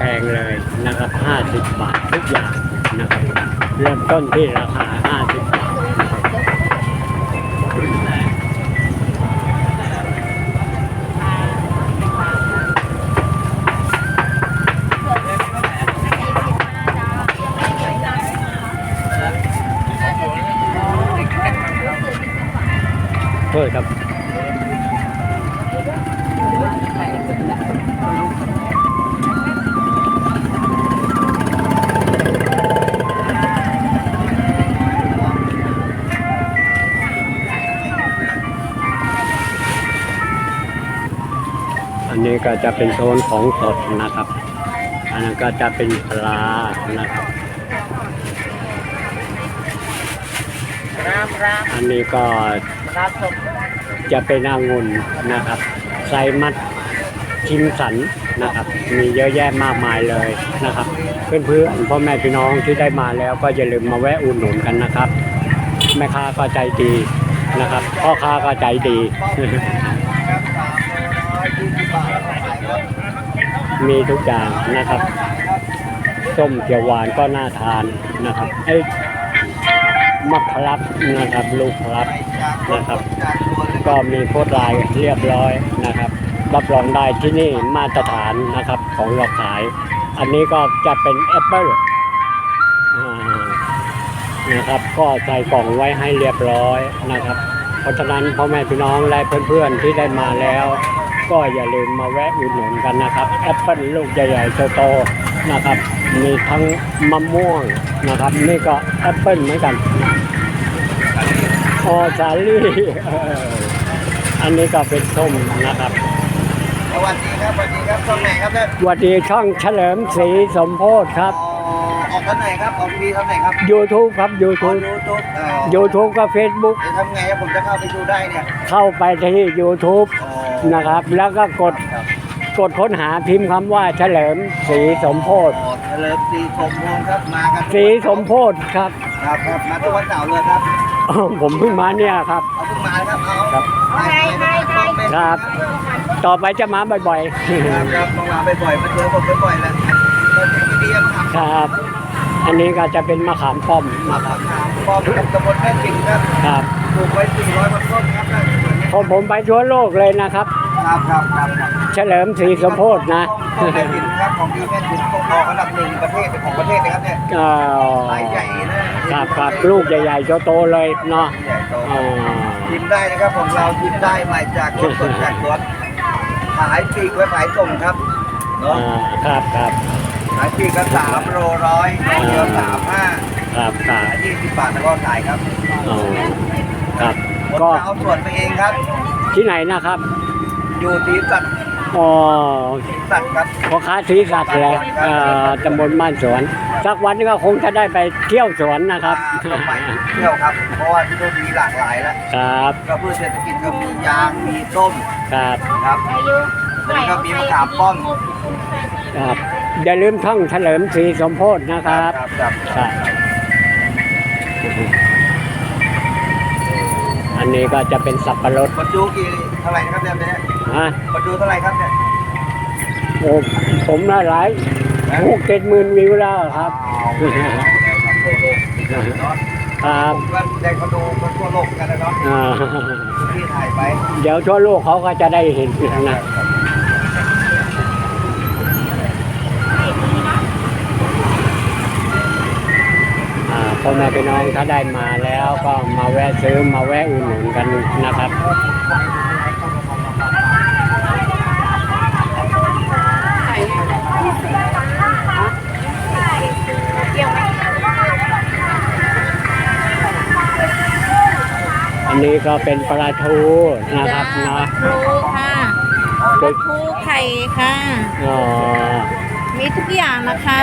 ม่แพงเลยนะครับ 50 บาททุกอย่างนะครับ เริ่มต้นที่ราคา 50 บาทนะครับเพื่อครับ ก็จะเป็นโซนของสดนะครับ อันนั้นก็จะเป็นปลานะครับ อันนี้ก็จะเป็นองุ่นนะครับไซมัดชิมสันนะครับ มีเยอะแยะมากมายเลยนะครับ เพื่อนๆพ่อแม่พี่น้องที่ได้มาแล้วก็อย่าลืมมาแวะอุดหนุนกันนะครับ แม่ค้าก็ใจดีนะครับ พ่อค้าก็ใจดี มีทุกอย่างนะครับ ส้มเขียวหวานก็น่าทานนะครับไอ้มะพร้าวนะครับ ลูกพร้าวนะครับ ก็มีโพดลายเรียบร้อยนะครับ รับรองได้ที่นี่มาตรฐานนะครับของเราขาย อันนี้ก็จะเป็นแอปเปิลนะครับ ก็ใส่กล่องไว้ให้เรียบร้อยนะครับ เพราะฉะนั้นพ่อแม่พี่น้องและเพื่อนๆที่ได้มาแล้ว ก็อย่าลืมมาแวะอุดหนุนกันนะครับแอปเปิลลูกใหญ่ๆโตๆนะครับ มีทั้งมะม่วงนะครับ นี่ก็แอปเปิลเหมือนกันออสาลี่เอออันนี้ก็เป็นส้มนะครับสวัสดีครับสวัสดีครับช่องไหนครับเนี่ยสวัสดีช่องเฉลิมศรีสมโพธครับอ๋อออกท่านไหนครับออกทีวีท่านไหนครับ YouTube ครับยู YouTube ทูบเอ่อ YouTube กับ Facebook จะทำไงครับผมจะเข้าไปดูได้เนี่ยเข้าไปที่ YouTube อ๋อ นะครับ แล้วก็กดครับกดค้นหาพิมพ์คำว่าเฉลิมศรีสมโพธอ๋อเฉลิมศรีสมพงษ์ครับมากันศรีสมโพธครับ ครับครับมาทุกวันเสาร์เลยครับผมเพิ่งมาเนี่ยครับ เอาเพิ่งมาครับเอาครับไปไปไปไปครับ ต่อไปจะมาบ่อยครับครับมามาบ่อยๆมาเจอผมบ่อยๆแล้วตอนนี้พี่เดียมครับๆครับ อันนี้ก็จะเป็นมะขามป้อมมานะคขอรับถามป้อมกับตำบลแม่จิงครับครับ ปลูกไว้400กว่าต้นครับได้ส่วนนี้ ผมผมไปทั่วโลกเลยนะครับ ครับครับครับครับเฉลิมศรีสมโพธนะของแม่จินครับของดีแม่จินของออกอันดับหนึ่งประเทศเป็นของประเทศนะครับเนี่ยก็รายใหญ่นะครับครับลูกใหญ่ๆโตๆเลยเนาะใหญ่โตอ๋อชิมได้นะครับของเราชิมได้มาจากสดสดจากสวนขายปีกไว้ขายส่งครับเนาะอ่าครับครับขายปีกก็สามโลร้อยเดียวสามห้าครับครับขายยี่สิบบาทแล้วก็ขายครับ อ๋อครับผม ก็จะเอาส่วนไปเองครับ ที่ไหนนะครับ อยู่ที่สัตว์อ๋อสัตว์ครับพ่อค้าสีสัตว์เลยเอ่อตำบลบ้านสวน สักวันก็คงจะได้ไปเที่ยวสวนนะครับอ่าต้องไปเที่ยวครับ เพราะว่าที่นู่นมีหลากหลายแล้วครับก็พืชเศรษฐกิจก็มียางมีส้มครับครับแล้วก็มีมะขามป้อมครับอย่าลืมท่องเฉลิมศรีสมโพธนะครับครับ นนี้ก็จะเป็นสับปะรดคนดูกี่เท่าไหร่นะครับเนี่ยฮะคนดูเท่าไหร่ครับเนี่ยโอ้ผมน่าหลายหกเจ็ดหมื่นวิวแล้วครับเอาแล้วครับทั่วโลกเนาะครับผมก็ได้เขาดูคนทั่วโลกกันนะเนาะอ่าที่ถ่ายไป เดี๋ยวทั่วโลกเขาก็จะได้เห็นนะ พ่อแม่พี่น้องถ้าได้มาแล้วก็มาแวะซื้อมาแวะอุดหนุนกันนะครับอันนี้ก็เป็นปลาทูนะครับเนาะครูค่ะปลาทูไข่ค่ะอ๋อมีทุกอย่างนะคะ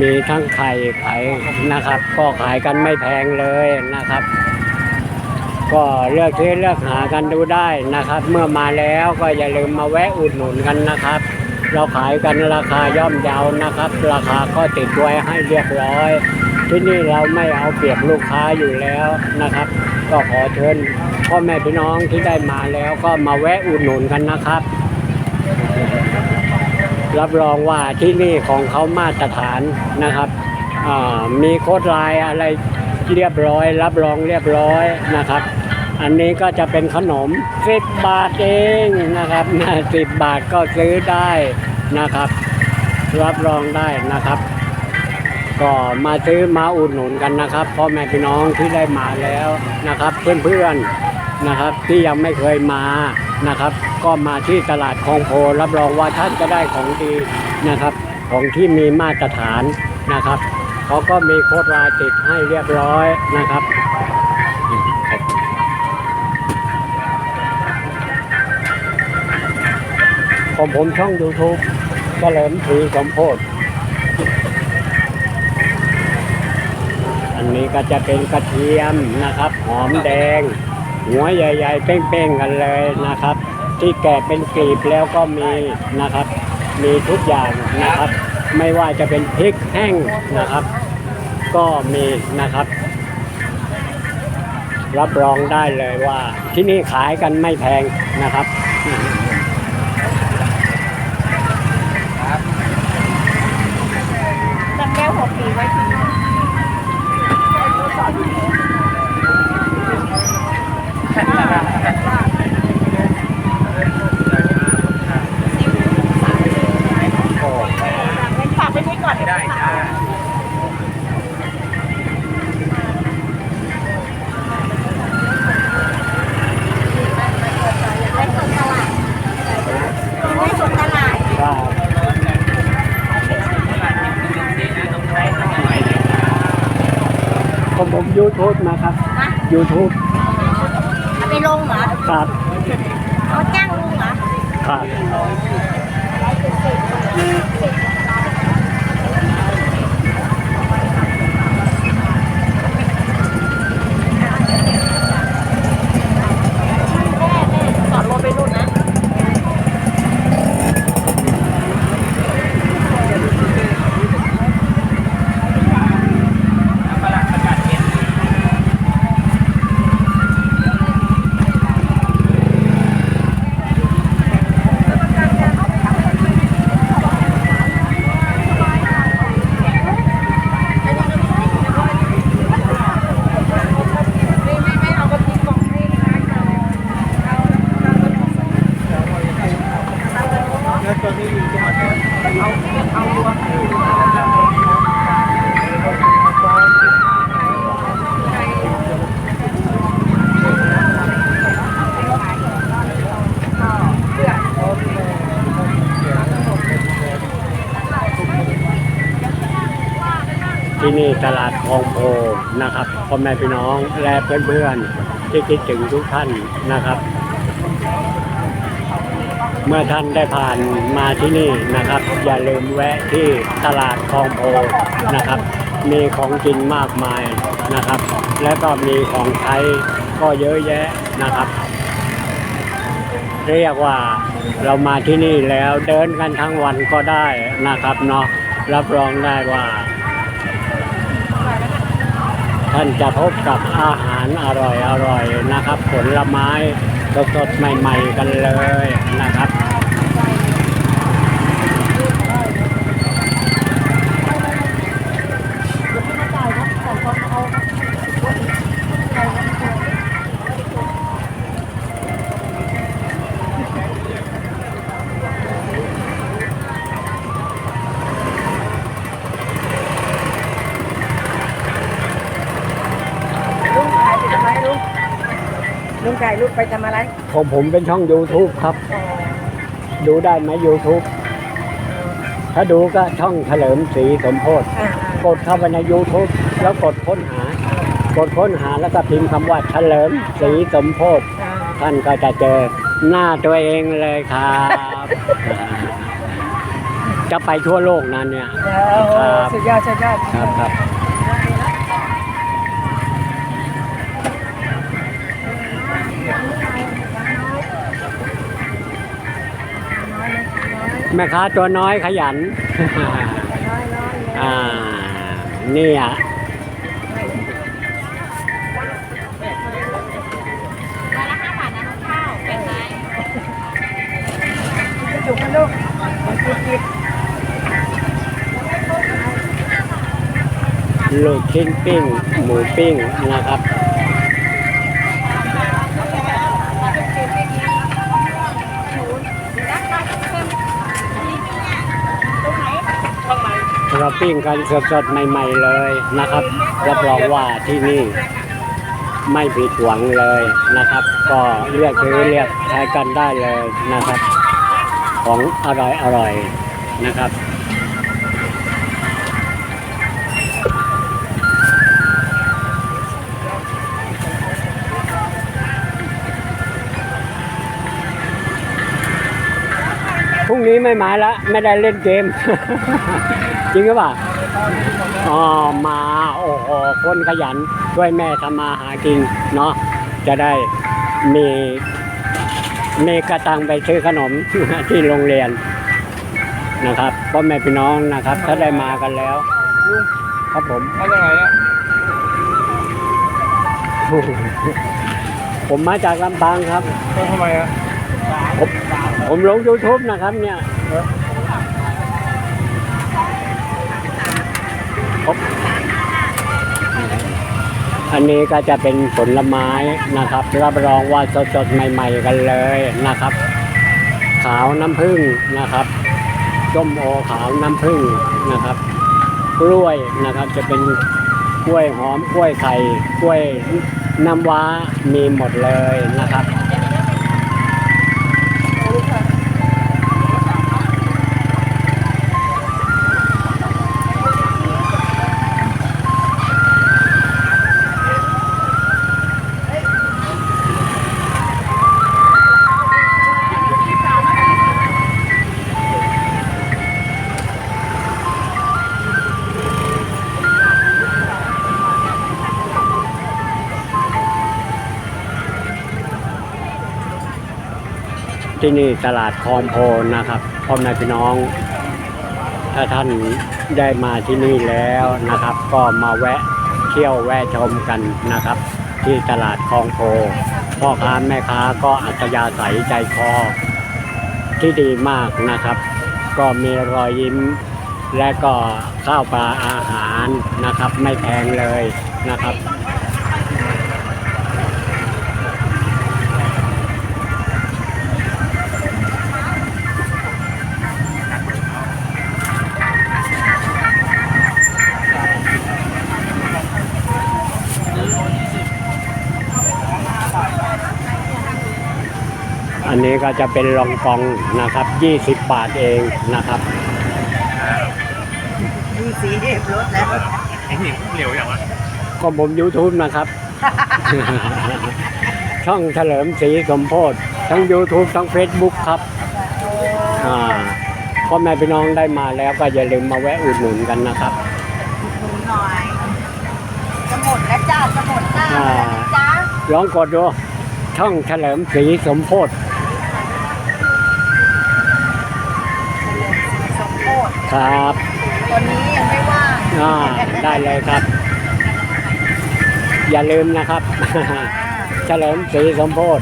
มีทั้งไข่ไข่นะครับ ก็ขายกันไม่แพงเลยนะครับ ก็เลือกซื้อเลือกหากันดูได้นะครับ เมื่อมาแล้วก็อย่าลืมมาแวะอุดหนุนกันนะครับ เราขายกันราคาย่อมเยาวนะครับ ราคาก็ติดไว้ให้เรียบร้อย ที่นี่เราไม่เอาเปรียบลูกค้าอยู่แล้วนะครับ ก็ขอเชิญพ่อแม่พี่น้องที่ได้มาแล้วก็มาแวะอุดหนุนกันนะครับ รับรองว่าที่นี่ของเขามาตรฐานนะครับมีโค้ดลน์อะไรเรียบร้อย รับรองเรียบร้อยนะครับ อันนี้ก็จะเป็นขนม10บบาทเองนะครับ10บาทก็ซื้อได้นะครับ รับรองได้นะครับ ก็มาซื้อมาอุดหนุนกันนะครับพ่อแม่พี่น้องที่ได้มาแล้วนะครับ เพื่อนๆนะครับที่ยังไม่เคยมา นะครับ ก็มาที่ตลาดคลองโพรับรองว่าท่านจะได้ของดีนะครับ ของที่มีมาตรฐานนะครับเขาก็มีโค้ดลายติดให้เรียบร้อยนะครับของผมช่อง YouTube เฉลิมศรีสมโพธิอันนี้ก็จะเป็นกระเทียมนะครับ หอมแดง หัวใหญ่ๆเป้งๆกันเลยนะครับ ที่แกะเป็นกลีบแล้วก็มีนะครับ มีทุกอย่างนะครับ ไม่ว่าจะเป็นพริกแห้งนะครับ ก็มีนะครับ รับรองได้เลยว่าที่นี่ขายกันไม่แพงนะครับ ผม YouTube นะครับนะ YouTube เอาไปลงเหรอครับเอาจ้างลุงเหรอครับจอ ที่นี่ตลาดคลองโพนะครับพ่อแม่พี่น้องและเพื่อนๆที่คิดถึงทุกท่านนะครับ เมื่อท่านได้ผ่านมาที่นี่นะครับ อย่าลืมแวะที่ตลาดคลองโพนะครับ มีของกินมากมายนะครับ และก็มีของใช้ก็เยอะแยะนะครับเรียกว่าเรามาที่นี่แล้วเดินกันทั้งวันก็ได้นะครับเนาะรับรองได้ว่า ท่านจะพบกับอาหารอร่อยอร่อยๆนะครับ ผลไม้สดๆใหม่ ๆ กันเลยนะครับ ลุงขายลูกไปทำอะไร ของผมเป็นช่อง YouTube ครับ ดูได้ไหม YouTube ถ้าดูก็ช่องเฉลิมศรีสมโพธิอ่า กดเข้าไปใน YouTube แล้วกดค้นหา กดค้นหาแล้วก็พิมพ์คำว่าเฉลิมศรีสมโพธิอ่าท่านก็จะเจอหน้าตัวเองเลยครับ จะไปทั่วโลกนั้นเนี่ยครับสุดยอดสุดยอดครับครับ แม่ค้าตัวน้อยขยัน อ่า นี่อะจุกกันลูกลูกชิ้นปิ้ง หมูปิ้งนะครับ เราปิ้งกันสดๆใหม่ ๆเลยนะครับรับรองว่าที่นี่ไม่ผิดหวังเลยนะครับ ก็เลือกซื้อเลือกใช้กันได้เลยนะครับ ของอร่อยอร่อยๆนะครับ นี้ไม่มาละไม่ได้เล่นเกม จริงหรือเปล่าอ๋อมาโอ้โหคนขยันช่วยแม่ทำมาหากินเนาะจะได้มีมีกระตังไปซื้อขนมที่โรงเรียนนะครับพ่อแม่พี่น้องนะครับ ถ้าได้มากันแล้ว ครับผมมาจากไหนอะผมมาจากลำปางครับไปทำไมอะ ผมลง YouTube นะครับเนี่ยอันนี้ก็จะเป็นผลไม้นะครับ รับรองว่าสดๆใหม่ ๆ กันเลยนะครับ ขาวน้ำผึ้งนะครับส้มโอขาวน้ำผึ้งนะครับ กล้วยนะครับจะเป็นกล้วยหอมกล้วยไข่กล้วยน้ำว้ามีหมดเลยนะครับ ที่นี่ตลาดคลองโพนนะครับพ่อแม่พี่น้อง ถ้าท่านได้มาที่นี่แล้วนะครับ ก็มาแวะเที่ยวแวะชมกันนะครับ ที่ตลาดคลองโพพ่อค้าแม่ค้าก็อัธยาศัยใจคอ ที่ดีมากนะครับ ก็มีรอยยิ้ม และก็ข้าวปลาอาหารนะครับ ไม่แพงเลยนะครับ นนี้ก็จะเป็นลองกองนะครับ 20 บาทเองนะครับมีสีเรียบรถแล้วไอ้หนิเหลวอย่างวะก็ผม YouTube นะครับ ช่องเฉลิมศรีสมโพธทั้ง YouTube ทั้ง Facebook ครับอ่าพ่อแม่พี่น้องได้มาแล้วก็อย่าลืมมาแวะอุดหนุนกันนะครับหนูหน่อยจะหมดแล้วจ้าจะหมดหน้าอ่าแล้วนะจ้าลองกดดูช่องเฉลิมศรีสมโพธ ครับตัวนี้ยังไม่ว่างอ่าได้เลยครับ อย่าลืมนะครับ เฉลิมศรีสมโพธ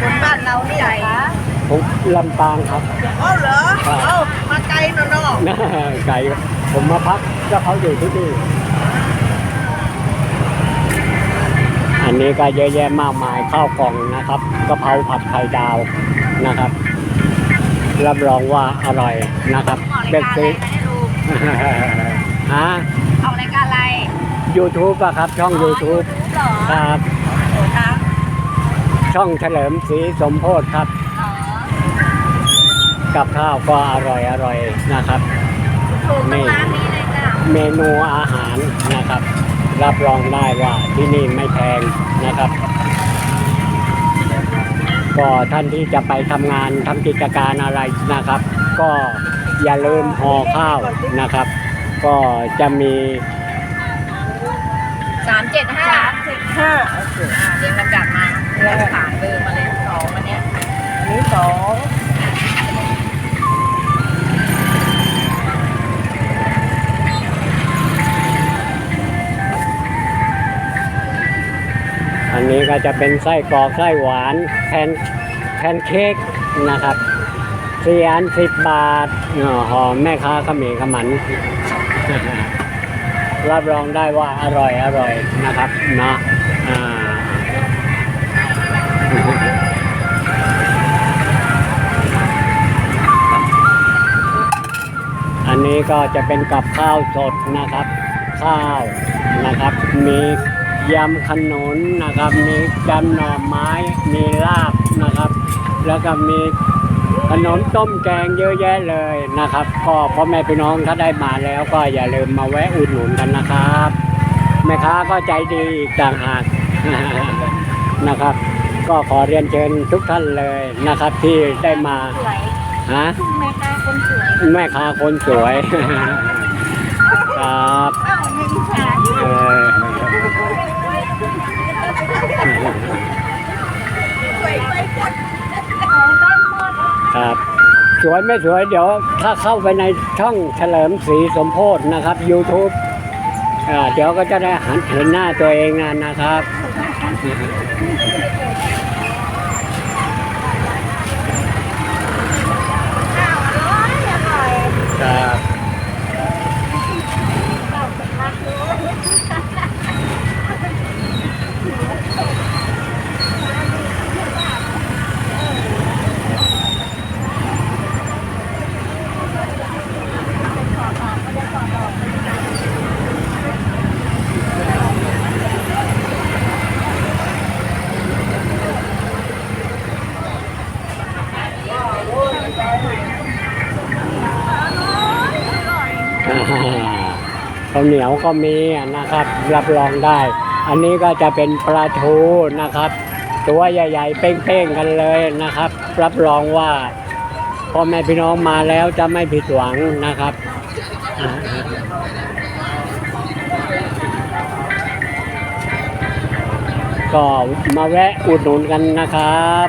คนบ้านเรานี่ไหนคะผมลำปางครับอ๋อเหรอครับเอ้ามาไกลเนอะเนาะนะไก่ผมมาพักก็เขาอยู่ที่นี่อันนี้ก็เยอะแยะมากมายข้าวกล่องนะครับกะเพราผัดไข่ดาวนะครับ รับรองว่าอร่อยนะครับเด็กซื้อฮะเอารายการอะไร YouTube อะครับ ช่อง YouTube เหรอครับโอ้ครับช่องเฉลิมศรีสมโพธครับอ๋อกับข้าวก็อร่อยอร่อยนะครับถูกต้องร้านนี้เลยจ้ะเมนูอาหารนะครับ รับรองได้ว่าที่นี่ไม่แพงนะครับ ก็ท่านที่จะไปทำงานทำกิจการอะไรนะครับ ก็อย่าลืมห่อข้าวนะครับ ก็จะมีสามเจ็ดห้าสามเจ็ดห้าเรียงลำดับมาแล้วผ่านเบอร์มาเลยสองวันเนี้ยนี่สอง อันนี้ก็จะเป็นไส้กรอกไส้หวานแพนแพนเค้กนะครับสี่อันสิบบาทหอมแม่ค้าขมรขมันรับรองได้ว่าอร่อยอร่อยนะครับเนาะอันนี้ก็จะเป็นกับข้าวสดนะครับ ข้าวนะครับมี ยำขนุนนะครับ มีจำหน่อไม้ มีลาบนะครับ แล้วก็มีขนมต้มแกงเยอะแยะเลยนะครับ ก็พ่อแม่พี่น้องถ้าได้มาแล้วก็อย่าลืมมาแวะอุดหนุนกันนะครับ แม่ค้าก็ใจดีอีกต่างหากนะครับ ก็ขอเรียนเชิญทุกท่านเลยนะครับ ที่ได้มาสวยฮะแม่ค้าคนสวยแม่ค้าคนสวยครับอ้าวในอิจฉาเออ ครับ สวยไม่สวยเดี๋ยวถ้าเข้าไปในช่องเฉลิมศรีสมโพธนะครับ YouTube เดี๋ยวก็จะได้หันเห็นหน้าตัวเองนะนะครับ อ้าวอร่อยอร่อย ครับ เราจะรักรู้ อ่า ข้าวเหนียวก็มีนะครับ รับรองได้ อันนี้ก็จะเป็นปลาทูนะครับ ตัวใหญ่ๆเป้งๆกันเลยนะครับ รับรองว่าพ่อแม่พี่น้องมาแล้วจะไม่ผิดหวังนะครับก็มาแวะอุดหนุนกันนะครับ